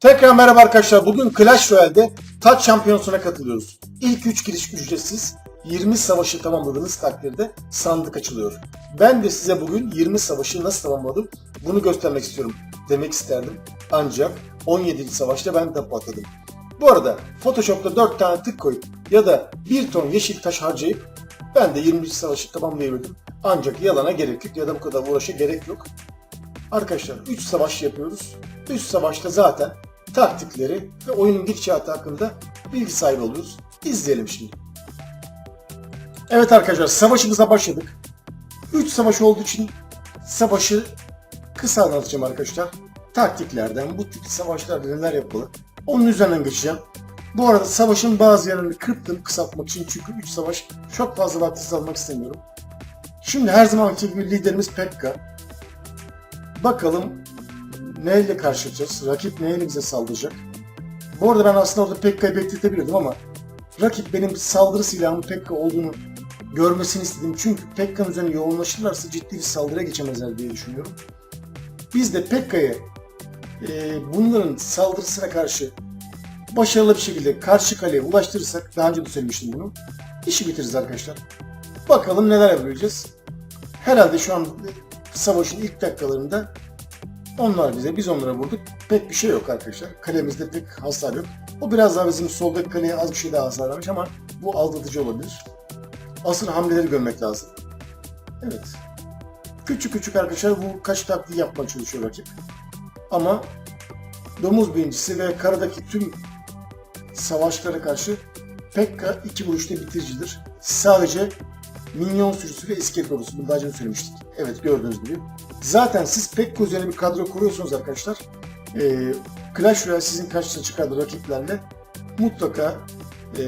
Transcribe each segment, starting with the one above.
Tekrar merhaba arkadaşlar. Bugün Clash Royale'de Taç Şampiyonası'na katılıyoruz. İlk 3 giriş ücretsiz. 20 savaşı tamamladığınız takdirde sandık açılıyor. Ben de size bugün 20 savaşı nasıl tamamladım bunu göstermek istiyorum demek isterdim. Ancak 17. savaşta ben de patladım. Bu arada Photoshop'ta 4 tane tık koyup ya da 1 ton yeşil taş harcayıp ben de 20. savaşı tamamlayabildim. Ancak yalana gerek yok ya da bu kadar uğraşa gerek yok. Arkadaşlar 3 savaş yapıyoruz. 3 savaşta zaten taktikleri ve oyunun gidişatı hakkında bilgi sahibi oluyoruz. İzleyelim şimdi. Evet arkadaşlar savaşımıza başladık. 3 savaş olduğu için savaşı kısa anlatacağım arkadaşlar. Taktiklerden, bu tip savaşlarda neler yapılır onun üzerinden geçeceğim. Bu arada savaşın bazı yerlerini kırptım kısaltmak için çünkü 3 savaş çok fazla vaktinizi almak istemiyorum. Şimdi her zamanki gibi liderimiz Pekka. Bakalım neyle karşılaşacağız? Rakip neyle bize saldıracak? Bu arada ben aslında orada Pekka'yı bekletebilirdim ama rakip benim saldırı silahımın Pekka olduğunu görmesini istedim. Çünkü Pekka'nın üzerine yoğunlaşırlarsa ciddi bir saldırıya geçemezler diye düşünüyorum. Biz de Pekka'yı e, bunların saldırısına karşı başarılı bir şekilde karşı kaleye ulaştırırsak, daha önce de söylemiştim bunu, işi bitiririz arkadaşlar. Bakalım neler yapabileceğiz. Herhalde şu an savaşın ilk dakikalarında onlar bize, biz onlara vurduk. Pek bir şey yok arkadaşlar. Kalemizde pek hasar yok. O biraz daha bizim soldaki kaleye az bir şey daha hasar vermiş ama bu aldatıcı olabilir. Asıl hamleleri görmek lazım. Evet. Küçük küçük arkadaşlar bu kaç taktiği yapmaya çalışıyor rakip. Ama domuz birincisi ve karadaki tüm savaşlara karşı Pekka iki vuruşta bitiricidir. Sadece minyon sürüsü ve iskelet ordusu. Bunu daha önce söylemiştik. Evet gördüğünüz gibi. Zaten siz Pekka üzerine bir kadro kuruyorsunuz arkadaşlar. Ee, Clash Royale sizin karşınıza çıkardığı rakiplerle mutlaka e,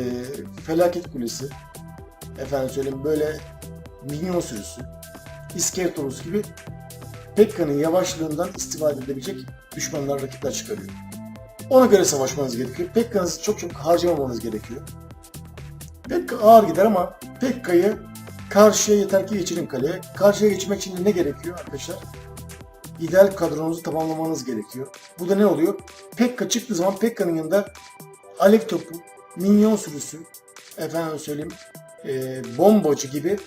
felaket kulesi efendim söyleyeyim böyle minyon sürüsü iskelet ordusu gibi Pekka'nın yavaşlığından istifade edebilecek düşmanlar rakipler çıkarıyor. Ona göre savaşmanız gerekiyor. Pekka'nızı çok çok harcamamanız gerekiyor. Pekka ağır gider ama Pekka'yı karşıya yeter ki geçirin kaleye. Karşıya geçmek için ne gerekiyor arkadaşlar? İdeal kadronuzu tamamlamanız gerekiyor. Bu da ne oluyor? Pekka çıktığı zaman Pekka'nın yanında alev topu, minyon sürüsü, efendim söyleyeyim, e, bombacı gibi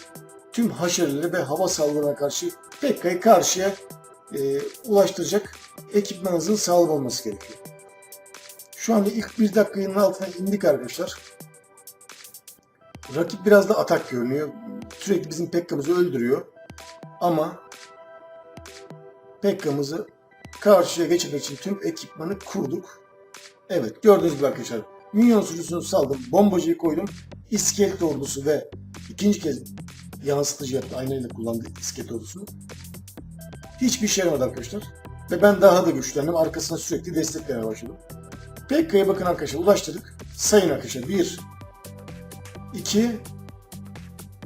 tüm haşerleri ve hava saldırılarına karşı Pekka'yı karşıya e, ulaştıracak ekipmanınızın sağlam olması gerekiyor. Şu anda ilk bir dakikanın altına indik arkadaşlar. Rakip biraz da atak görünüyor. Sürekli bizim Pekka'mızı öldürüyor. Ama Pekka'mızı karşıya geçirmek için tüm ekipmanı kurduk. Evet gördüğünüz gibi arkadaşlar. Minyon sürüsünü saldım. Bombacıyı koydum. İskelet ordusu ve ikinci kez yansıtıcı yaptı. Aynayla kullandı iskelet ordusunu. Hiçbir şey yaramadı arkadaşlar. Ve ben daha da güçlendim. Arkasına sürekli desteklemeye başladım. Pekka'ya bakın arkadaşlar ulaştırdık. Sayın arkadaşlar 1 2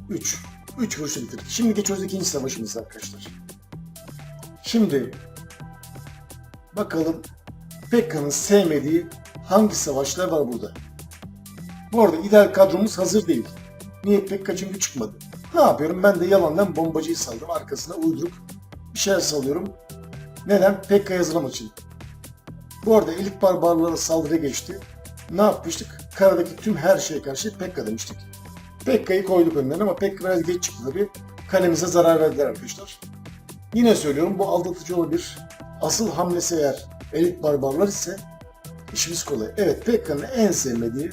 3 3 vuruşu bitirdik. Şimdi geçiyoruz ikinci savaşımıza arkadaşlar. Şimdi bakalım Pekka'nın sevmediği hangi savaşlar var burada. Bu arada ideal kadromuz hazır değil. Niye Pekka çünkü çıkmadı. Ne yapıyorum? Ben de yalandan bombacıyı saldım. Arkasına uyduruk bir şeyler salıyorum. Neden? Pekka'yı hazırlamak için. Bu arada elit barbarlara saldırı geçti. Ne yapmıştık? Karadaki tüm her şeye karşı Pekka demiştik. Pekka'yı koyduk önden ama Pekka biraz geç çıktı tabii. Kalemize zarar verdiler arkadaşlar. Yine söylüyorum bu aldatıcı olabilir. Asıl hamlesi eğer elit barbarlar ise işimiz kolay. Evet Pekka'nın en sevmediği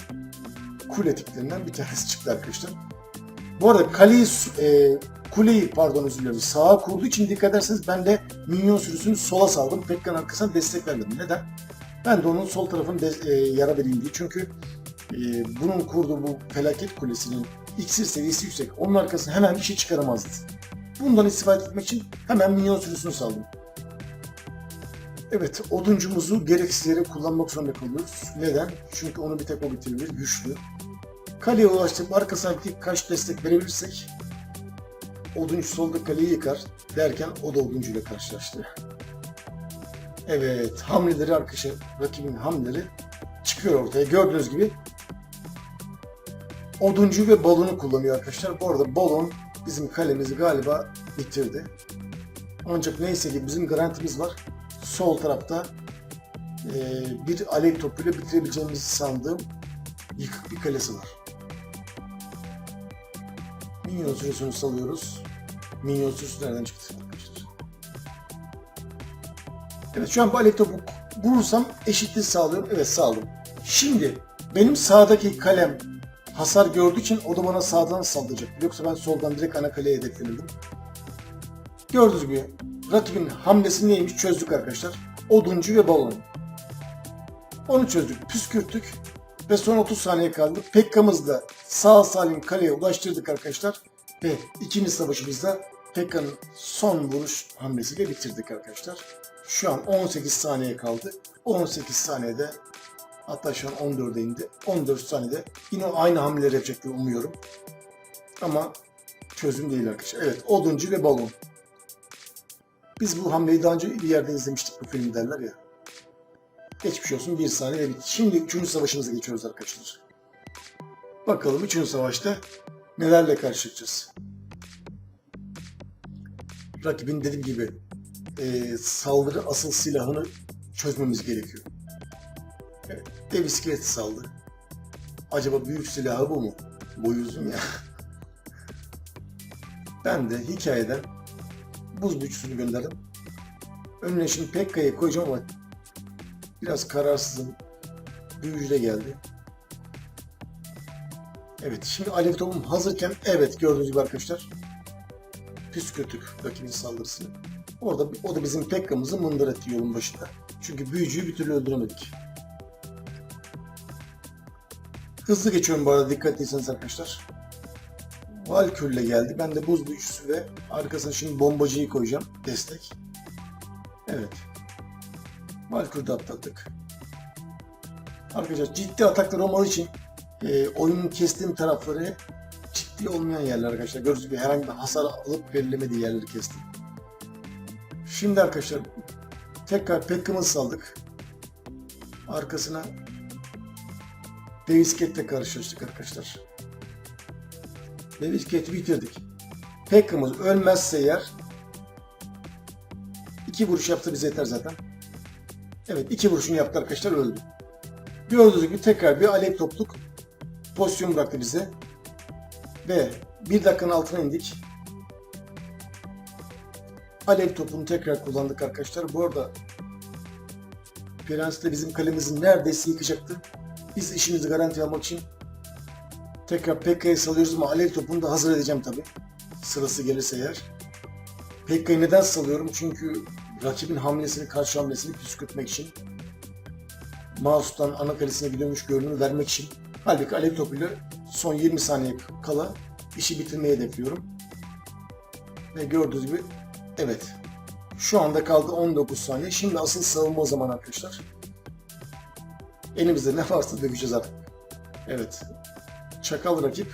kule tiplerinden bir tanesi çıktı arkadaşlar. Bu arada kaleyi, e, kuleyi pardon özür dilerim sağa kurduğu için dikkat ederseniz ben de minyon sürüsünü sola saldım. Pekka'nın arkasına destek vermedim. Neden? Ben de onun sol tarafını de, e, yara vereyim diye. Çünkü e, bunun kurduğu bu felaket kulesinin iksir seviyesi yüksek. Onun arkasına hemen bir şey çıkaramazdı. Bundan istifade etmek için hemen minyon sürüsünü saldım. Evet, oduncumuzu gereksiz yere kullanmak zorunda kalıyoruz. Neden? Çünkü onu bir tek o bitirebilir, güçlü. Kaleye ulaştık, arkasına bir kaç destek verebilirsek oduncu solda kaleyi yıkar derken o da oduncuyla karşılaştı. Evet, hamleleri arkadaşlar, rakibin hamleleri çıkıyor ortaya. Gördüğünüz gibi oduncu ve balonu kullanıyor arkadaşlar. Bu arada balon bizim kalemizi galiba bitirdi. Ancak neyse ki bizim garantimiz var. Sol tarafta e, bir alev topuyla bitirebileceğimizi sandığım yıkık bir kalesi var. Minyon sürüsünü salıyoruz. Minyon sürüsü nereden çıktı? arkadaşlar? Evet şu an bu alev topu vurursam eşitliği sağlıyorum. Evet sağladım. Şimdi benim sağdaki kalem hasar gördüğü için o da bana sağdan saldıracak. Yoksa ben soldan direkt ana kaleye hedeflenirdim. Gördüğünüz gibi rakibin hamlesi neymiş çözdük arkadaşlar. Oduncu ve balon. Onu çözdük, püskürttük ve son 30 saniye kaldı. Pekka'mızı da sağ salim kaleye ulaştırdık arkadaşlar. Ve ikinci savaşımızda Pekka'nın son vuruş hamlesiyle bitirdik arkadaşlar. Şu an 18 saniye kaldı. 18 saniyede hatta şu an 14'e indi. 14 saniyede yine aynı hamleleri yapacaktır umuyorum. Ama çözüm değil arkadaşlar. Evet oduncu ve balon. Biz bu hamleyi daha önce bir yerde izlemiştik bu film derler ya. Geçmiş olsun bir saniye ve bitti. Şimdi 3. savaşımıza geçiyoruz arkadaşlar. Bakalım 3. savaşta nelerle karşılaşacağız. Rakibin dediğim gibi e, saldırı asıl silahını çözmemiz gerekiyor. Dev iskeleti saldı. Acaba büyük silahı bu mu? Boyu uzun ya. Ben de hikayeden buz büyücüsünü gönderdim. Önüne şimdi Pekka'yı koyacağım ama biraz kararsızım. Büyücü de geldi. Evet şimdi alev topum hazırken evet gördüğünüz gibi arkadaşlar püskürtük rakibin saldırısını. Orada o da bizim Pekka'mızı mındır etti yolun başında. Çünkü büyücüyü bir türlü öldüremedik. Hızlı geçiyorum bu arada dikkat etseniz arkadaşlar. Valkür'le geldi. Ben de buz büyücüsü ve arkasına şimdi bombacıyı koyacağım. Destek. Evet. Valkür'de atlattık. Arkadaşlar ciddi ataklar olmadığı için e, oyunun kestiğim tarafları ciddi olmayan yerler arkadaşlar. Gördüğünüz gibi herhangi bir hasar alıp verilemediği yerleri kestim. Şimdi arkadaşlar tekrar Pekka'mızı saldık. Arkasına Devisket'le karşılaştık arkadaşlar. Devisket'i bitirdik. Pekka'mız ölmezse eğer iki vuruş yaptı bize yeter zaten. Evet iki vuruşunu yaptı arkadaşlar öldü. Gördüğünüz gibi tekrar bir alev topluk pozisyon bıraktı bize. Ve bir dakikanın altına indik. Alev topunu tekrar kullandık arkadaşlar. Bu arada Prens de bizim kalemizi neredeyse yıkacaktı. Biz işimizi garanti almak için tekrar Pekka'yı salıyoruz ama alev topunu da hazır edeceğim tabi. Sırası gelirse eğer. Pekka'yı neden salıyorum? Çünkü rakibin hamlesini, karşı hamlesini püskürtmek için. Mouse'dan ana kalesine gidiyormuş görünümü vermek için. Halbuki alev topuyla son 20 saniye kala işi bitirmeyi hedefliyorum. Ve gördüğünüz gibi evet. Şu anda kaldı 19 saniye. Şimdi asıl savunma zaman arkadaşlar. Elimizde ne varsa döveceğiz artık. Evet. Çakal rakip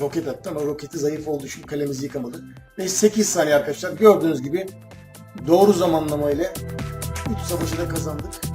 roket attı ama roketi zayıf olduğu için kalemizi yıkamadı. Ve 8 saniye arkadaşlar gördüğünüz gibi doğru zamanlamayla 3 savaşı da kazandık.